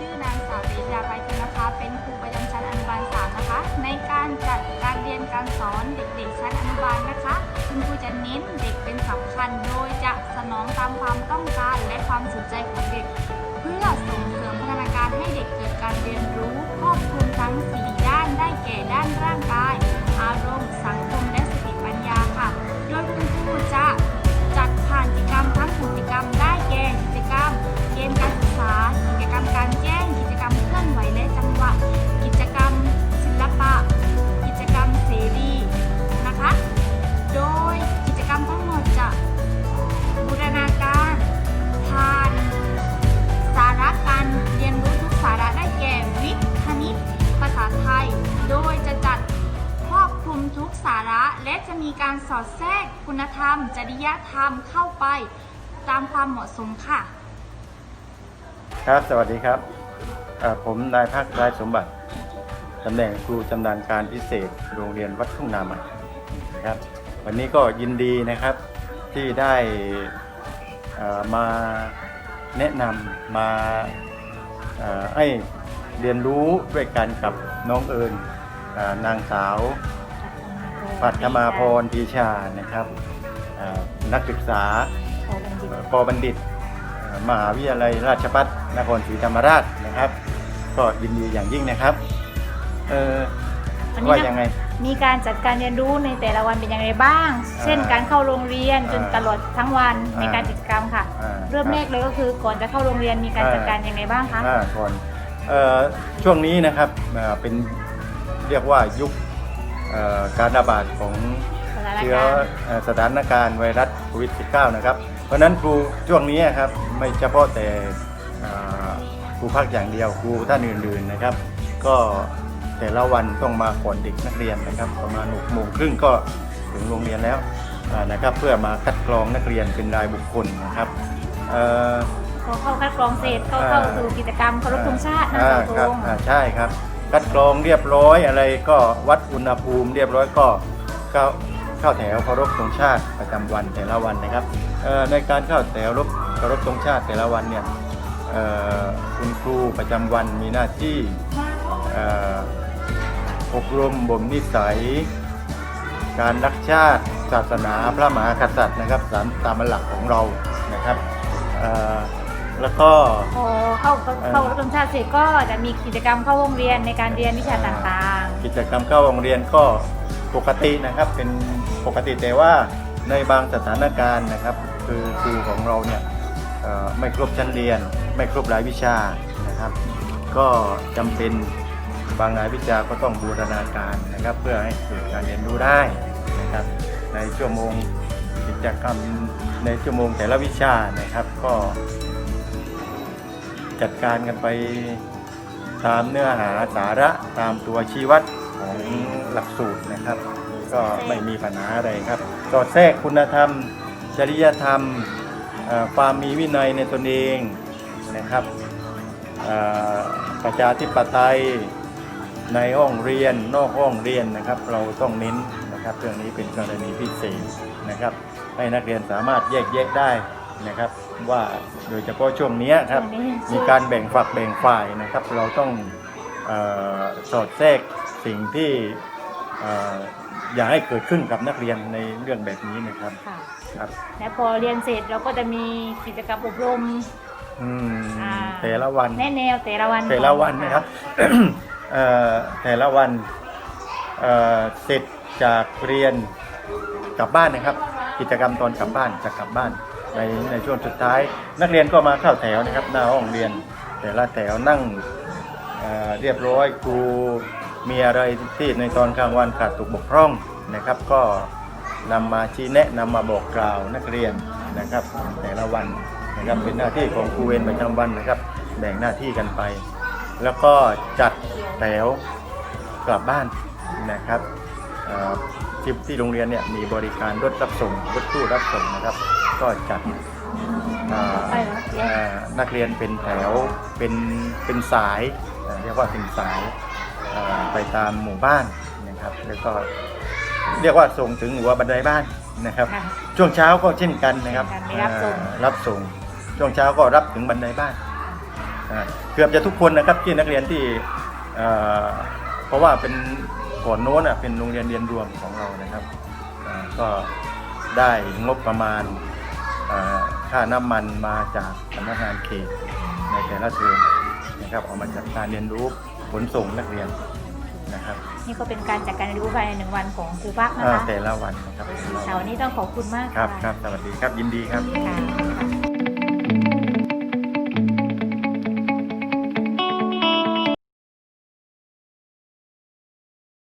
ชื่อนางสาวปริยาไปทินนะคะ เป็นครูประจำชั้นอนุบาลสานะคะ ในการจัดการเรียนการสอนเด็กๆชั้นอนุบาลนะคะ คุณครูจะเน้นเด็กเป็นสำคัญ โดยจะสนองตามความต้องการและความสนใจของเด็ก เพื่อส่งเสริมพัฒนาการให้เด็กเกิดการเรียนรู้ครอบคลุมทั้ง 4 ด้านได้แก่ด้านร่างกาย และจะมีการสอดแทรกคุณธรรม จริยธรรมเข้าไปตามความเหมาะสมค่ะ ครับ สวัสดีครับเอ่อผมนายภาครายสมบัติ ตำแหน่งครูชำนาญการพิเศษ โรงเรียนวัดทุ่งนาใหม่นะครับ วันนี้ก็ยินดีนะครับที่ได้เอ่อมาแนะนำมาเอ่อให้เรียนรู้ด้วยกันกับน้องเอิญเอ่อนางสาว ปัทมาพรปีชานะครับเอ่อนักศึกษาปบัณฑิตเอ่อมหาวิทยาลัยราชภัฏนครศรีธรรมราชนะครับ ก็ยินดีอย่างยิ่งนะครับเออวันนี้ว่านะยังไงมีการจัดการเรียนรู้ในแต่ละวันเป็นอย่างไรบ้าง เช่นอ่าการเข้าโรงเรียนจนอ่าตลอดทั้งวันอ่าในการกิจกรรมค่ะอ่าเริ่มแรกเลยก็คือก่อนจะเข้าโรงเรียนมีการอ่าจัดการยังไงบ้างคะอ่าก่อนเอ่อช่วงนี้นะครับเอ่อเป็นเรียกว่ายุคเอ่อ การระบาดของสถานเชื้อการณ์เอ่อสถานการณ์ไวรัสโควิด -19 นะครับ เพราะฉะนั้นครูช่วงนี้ครับไม่เฉพาะแต่เอ่อครูภาคอย่างเดียวครูท่านอื่นๆนะครับ ก็แต่ละวันต้องมาก่อนเด็กนักเรียนนะครับ ประมาณ6โมงครึ่งก็ถึงโรงเรียนแล้วอ่านะครับ เพื่อมาคัดกรองนักเรียนเป็นรายบุคคลนะครับเอ่อพอเข้าคัดกรองเสร็จก็เข้าสู่กิจกรรมเคารพธงชาตินะอ่าเสาครับธงอ่าใช่ครับ คัดกรองเรียบร้อยอะไรก็วัดอุณหภูมิเรียบร้อยก็เข้าเข้าแถวเคารพธงชาติประจำวันแต่ละวันนะครับในการเข้าแถวรบเคารพธงชาติแต่ละวันเนี่ยคุณครูประจำวันมีหน้าที่อบรมบ่มนิสัย การรักชาติศาสนาพระมหากษัตริย์นะครับตามตามหลักของเรานะครับ แล้วก็ พอเข้าเข้าเคารพธงชาติเสร็จก็จะมีกิจกรรมเข้าห้องเรียนในการเรียนวิชาต่างกิจกรรมเข้าโรงเรียนก็ปกตินะครับเป็นปกติแต่ว่าในบางสถานการณ์นะครับ คือครูของเราเนี่ยเอ่อไม่ครบชั้นเรียน ไม่ครบรายวิชานะครับ ก็จำเป็นบางรายวิชาก็ต้องบูรณาการนะครับ เพื่อให้เกิดการเรียนรู้ได้นะครับ ในชั่วโมงกิจกรรมในชั่วโมงแต่ละวิชานะครับ ก็ จัดการกันไปตามเนื้อหาสาระตามตัวชี้วัดของหลักสูตรนะครับ ก็ไม่มีปัญหาอะไรครับสอดแทรกคุณธรรม จริยธรรมความมีวินัยในตนเองนะครับประชาธิปไตยในห้องเรียนนอกห้องเรียนนะครับ เราต้องเน้นนะครับเรื่องนี้เป็นกรณีพิเศษนะครับ ให้นักเรียนสามารถแยกแยะได้นะครับ ว่าโดยเฉพาะช่วงเนี้ยๆครับช่วงนี้มีการแบ่งฝักแบ่งฝ่ายนะครับ เราต้องเออสอดแทรกสิ่งที่เอ่ออย่าให้เกิดขึ้นกับนักเรียนในเรื่องแบบนี้นะครับค่ะครับ และพอเรียนเสร็จเราก็จะมีกิจกรรมอบรมอืมอ่าแต่ละวันแนะแนวแต่ละวันแต่ละวันนะครับเอ่อแต่ละวันเอ่อเสร็จจากเรียนกลับบ้านนะครับ กิจกรรมตอนกลับบ้านจะกลับบ้าน ในในช่วงสุดท้าย นักเรียนก็มาเข้าแถวนะครับหน้าห้องเรียน แต่ละแถวนั่งเเรียบร้อยครูมีอะไรที่ในตอนกลางวันขาดตกบกพร่องนะครับ ก็นำมาชี้แนะนำมาบอกกล่าวนักเรียนนะครับ แต่ละวันนะครับเป็นหน้าที่ของครูเวรประจำวันนะครับ แบ่งหน้าที่กันไป แล้วก็จัดแถวกลับบ้านนะครับที่ที่โรงเรียนเนี่ยมีบริการรถรับส่งรถตู้รับส่งนะครับ ก็จัดเอ่อไปเหรอเรียนเอ่อนักเรียนเป็นแถวเป็นเป็นสายเอ่อเรียกว่าเป็นสายเอ่อไปตามหมู่บ้านนะครับแล้วก็เรียกว่าส่งถึงหัวบันไดบ้านนะครับค่ะช่วงเช้าก็เช่นกันนะครับเช่นกันมีรับส่งเอ่อรับส่งช่วงเช้าก็รับถึงบันไดบ้านอ่าเกือบจะทุกคนนะครับที่นักเรียนที่เอ่อเพราะว่าเป็นก่อนโน้นอะเป็นโรงเรียนเรียนรวมของเรานะครับอ่าก็ได้งบประมาณเอ่อ ค่าน้ำมันมาจากสำนักงานเขตในแต่ละเทอมนะครับเอามาจัดการเรียนรู้ขนส่งนักเรียนนะครับ นี่ก็เป็นการจัดการเรียนรู้ภายในหนึ่งวันของครูพักนะอ่าคะแต่ละวันนะครับค่ะวันนี้ต้องขอบคุณมากครับะครับสวัสดีครับยินดีครับค่ะ